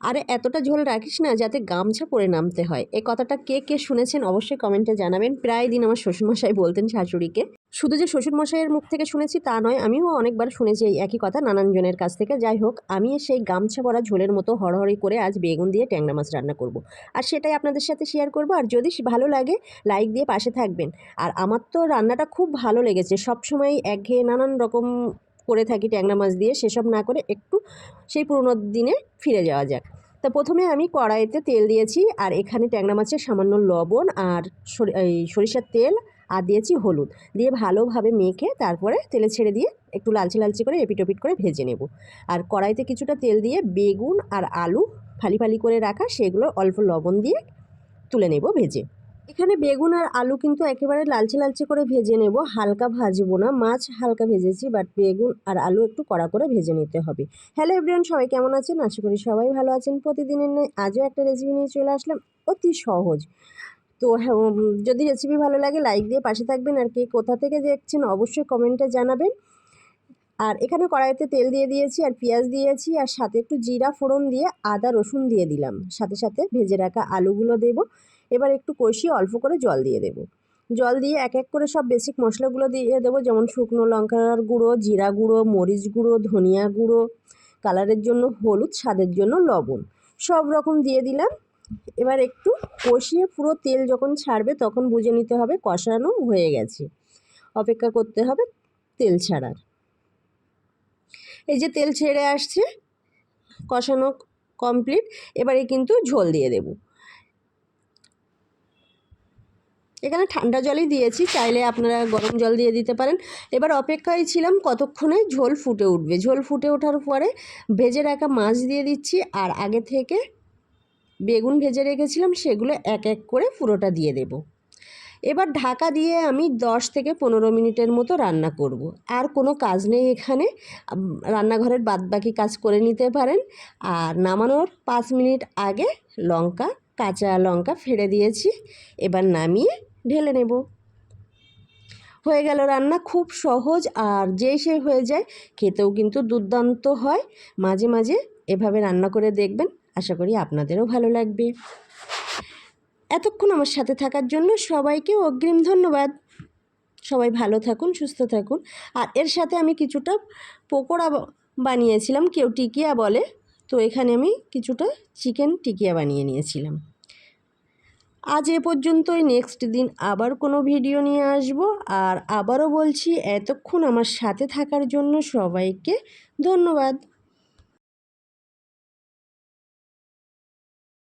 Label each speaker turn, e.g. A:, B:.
A: আরে এতটা ঝোল রাখিস না যাতে গামছা পরে নামতে হয়। এ কথাটা কে কে শুনেছেন অবশ্যই কমেন্টে জানাবেন। প্রায় দিন আমার শ্বশুরমশাই বলতেন শাশুড়িকে। শুধু যে শ্বশুরমশাইয়ের মুখ থেকে শুনেছি তা নয়, আমিও অনেকবার শুনেছি এই একই কথা নানানজনের কাছ থেকে। যাই হোক, আমি সেই গামছা পরা ঝোলের মতো হড়হড়ি করে আজ বেগুন দিয়ে ট্যাংরা মাছ রান্না করব। আর সেটাই আপনাদের সাথে শেয়ার করব। আর যদি ভালো লাগে লাইক দিয়ে পাশে থাকবেন। আর আমার তো রান্নাটা খুব ভালো লেগেছে। সবসময় একঘেয়ে নানান রকম করে থাকি ট্যাংরা মাছ দিয়ে, সেসব না করে একটু সেই পুরোনো দিনে ফিরে যাওয়া যাক। তা প্রথমে আমি কড়াইতে তেল দিয়েছি আর এখানে ট্যাংরা মাছের সামান্য লবণ আর এই সরিষার তেল আর দিয়েছি হলুদ। দিয়ে ভালোভাবে মেখে তারপরে তেলে ছেড়ে দিয়ে একটু লালচে লালচে করে এপিট ওপিট করে ভেজে নেব। আর কড়াইতে কিছুটা তেল দিয়ে বেগুন আর আলু ফালি ফালি করে রাখা, সেগুলো অল্প লবণ দিয়ে তুলে নেব ভেজে। এখানে বেগুন আর আলু কিন্তু একেবারে লালচে লালচে করে ভেজে নেব। হালকা ভাজবো না মাছ হালকা ভেজেছি বাট বেগুন আর আলু একটু কড়া করে ভেজে নিতে হবে। হ্যালো এভরিওয়ান সবাই কেমন আছেন? আশা করি সবাই ভালো আছেন। প্রতিদিনের ন্যায় আজও একটা রেসিপি নিয়ে চলে আসলাম অতি সহজ। তো হ্যাঁ, যদি রেসিপি ভালো লাগে লাইক দিয়ে পাশে থাকবেন। আর কে কোথা থেকে দেখছেন অবশ্যই কমেন্টে জানাবেন। আর এখানে কড়াইতে তেল দিয়ে দিয়েছি আর পেঁয়াজ দিয়েছি আর সাথে একটু জিরা ফোড়ন দিয়ে আদা রসুন দিয়ে দিলাম। সাথে সাথে ভেজে রাখা আলুগুলো দেব। এবার একটু কষিয়ে অল্প করে জল দিয়ে দেব। জল দিয়ে এক এক করে সব বেসিক মশলাগুলো দিয়ে দেবো, যেমন শুকনো লঙ্কার গুঁড়ো, জিরা গুঁড়ো, মরিচ গুঁড়ো, ধনিয়া গুঁড়ো কালারের জন্য হলুদ, স্বাদের জন্য লবণ। সব রকম দিয়ে দিলাম। এবার একটু কষিয়ে পুরো তেল যখন ছাড়বে তখন বুঝে নিতে হবে কষানো হয়ে গেছে। অপেক্ষা করতে হবে তেল ছাড়ার। এই যে তেল ছেড়ে আসছে, কষানো কমপ্লিট এবারে কিন্তু ঝোল দিয়ে দেব। এখানে ঠান্ডা জলই দিয়েছি, চাইলে আপনারা গরম জল দিয়ে দিতে পারেন। এবার অপেক্ষায় ছিলাম কতক্ষণে ঝোল ফুটে উঠবে। ঝোল ফুটে ওঠার পরে ভেজে রাখা মাছ দিয়ে দিচ্ছি, আর আগে থেকে বেগুন ভেজে রেখেছিলাম, সেগুলো এক এক করে পুরোটা দিয়ে দেব। এবার ঢাকা দিয়ে আমি দশ থেকে পনেরো মিনিটের মতো রান্না করব। আর কোনো কাজ নেই এখানে। রান্নাঘরের বাদবাকি কাজ করে নিতে পারেন। আর নামানোর পাঁচ মিনিট আগে লঙ্কা, কাঁচা লঙ্কা ফেড়ে দিয়েছি। এবার নামিয়ে ঢেলে নেব। হয়ে গেল রান্না খুব সহজ আর যেই সে হয়ে যায় খেতেও কিন্তু দুর্দান্ত হয়। মাঝে মাঝে এভাবে রান্না করে দেখবেন, আশা করি আপনাদেরও ভালো লাগবে। এতক্ষণ আমার সাথে থাকার জন্য সবাইকে অগ্রিম ধন্যবাদ। সবাই ভালো থাকুন, সুস্থ থাকুন। আর এর সাথে আমি কিছুটা পকোড়া বানিয়েছিলাম, কেউ টিকিয়া বলে। তো এখানে আমি কিছুটা চিকেন টিকিয়া বানিয়ে নিয়েছিলাম। আজ এ পর্যন্তই। নেক্সট দিন আবার কোনো ভিডিও নিয়ে আসব। আর আবারও বলছি, এতক্ষণ আমার সাথে থাকার জন্য সবাইকে ধন্যবাদ।